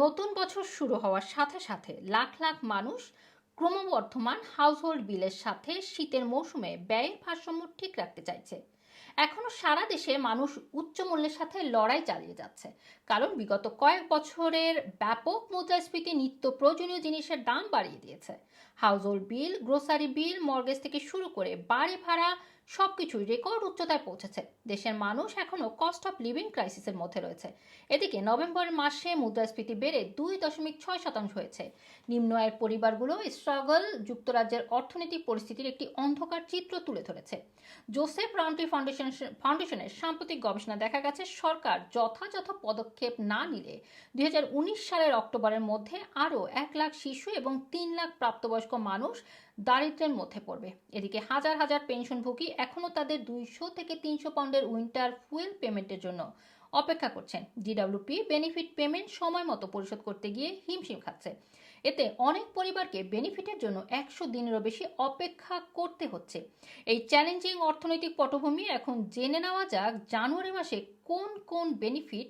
নতুন বছর শুরু হওয়ার সাথে সাথে লাখ লাখ মানুষ ক্রমবর্ধমান হাউসহোল্ড বিলের সাথে শীতের মৌসুমে ব্যয়ের ভারসাম্য ঠিক রাখতে চাইছে। এখনও সারা দেশে মানুষ উচ্চ মূল্যের সাথে লড়াই চালিয়ে যাচ্ছে। কারণ বিগত কয়েক বছরের ব্যাপক মুদ্রাস্ফীতি নিত্য প্রয়োজনীয় জিনিসের দাম বাড়িয়ে দিয়েছে। Household bill grocery bill mortgage থেকে শুরু করে বাড়ি ভাড়া সবকিছুই রেকর্ড উচ্চতায় পৌঁছেছে। দেশের মানুষ এখনও কস্ট অফ লিভিং ক্রাইসিসের মধ্যে রয়েছে। এদিকে নভেম্বর মাসে মুদ্রাস্ফীতি বেড়ে দুই দশমিক ছয় শতাংশ হয়েছে। নিম্ন আয়ের পরিবারগুলো স্ট্রাগল যুক্তরাজ্যের অর্থনৈতিক পরিস্থিতির একটি অন্ধকার চিত্র তুলে ধরেছে। জোসেফ রাউন্টি ফাউন্ডেশন, ফাউন্ডেশনের সাম্প্রতিক গবেষণা দেখা গেছে, সরকার যথাযথ পদক্ষেপ না নিলে দুই হাজার উনিশ সালের অক্টোবরের মধ্যে আরও এক লাখ শিশু এবং তিন লাখ প্রাপ্তবয়স্ক মানুষ দারিদ্র্যের মধ্যে পড়বে। এদিকে হাজার হাজার পেনশনভোগী এখনও তাদের দুইশো থেকে তিনশো পাউন্ডের উইন্টার ফুয়েল পেমেন্টের জন্য অপেক্ষা করছেন। ডিডব্লিউপি বেনিফিট পেমেন্ট সময় মতো পরিশোধ করতে গিয়ে হিমশিম খাচ্ছে। এতে অনেক পরিবারকে বেনিফিটের জন্য একশো দিনেরও বেশি অপেক্ষা করতে হচ্ছে। এই চ্যালেঞ্জিং অর্থনৈতিক পটভূমি এখন জেনে নেওয়া যাক জানুয়ারি মাসে কোন কোন বেনিফিট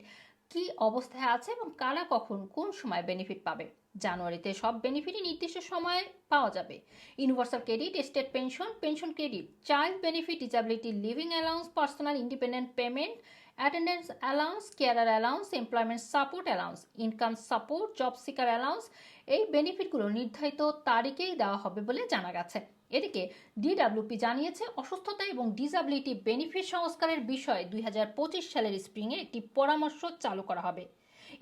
কি অবস্থায় আছে এবং কারা কখন কোন সময় বেনিফিট পাবে। জানুয়ারিতে সব বেনিফিটই নির্দিষ্ট সময়ে পাওয়া যাবে। Universal credit state pension pension credit child benefit disability living allowance personal independent payment attendance allowance carer allowance employment support allowance income support job seeker allowance এই বেনিফিটগুলো নির্ধারিত তারিখেই দেওয়া হবে বলে জানা গেছে। এদিকে ডিডব্লিউপি জানিয়েছে, অসুস্থতা এবং ডিসাবিলিটি বেনিফিট সংস্কারের বিষয়ে দুই হাজার পঁচিশ সালের স্প্রিংয়ে একটি পরামর্শ চালু করা হবে।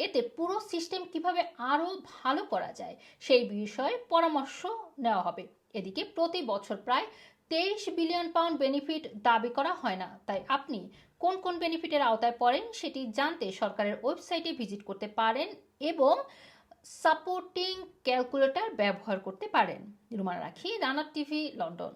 এতে পুরো সিস্টেম কীভাবে আরও ভালো করা যায় সেই বিষয়ে পরামর্শ নেওয়া হবে। এদিকে প্রতি বছর প্রায় তেইশ বিলিয়ন পাউন্ড বেনিফিট দাবি করা হয় না। তাই আপনি কোন কোন বেনিফিটের আওতায় পড়েন সেটি জানতে সরকারের ওয়েবসাইটে ভিজিট করতে পারেন এবং সাপোর্টিং ক্যালকুলেটর ব্যবহার করতে পারেন। রুমানা রাখি, রানার টিভি, লন্ডন।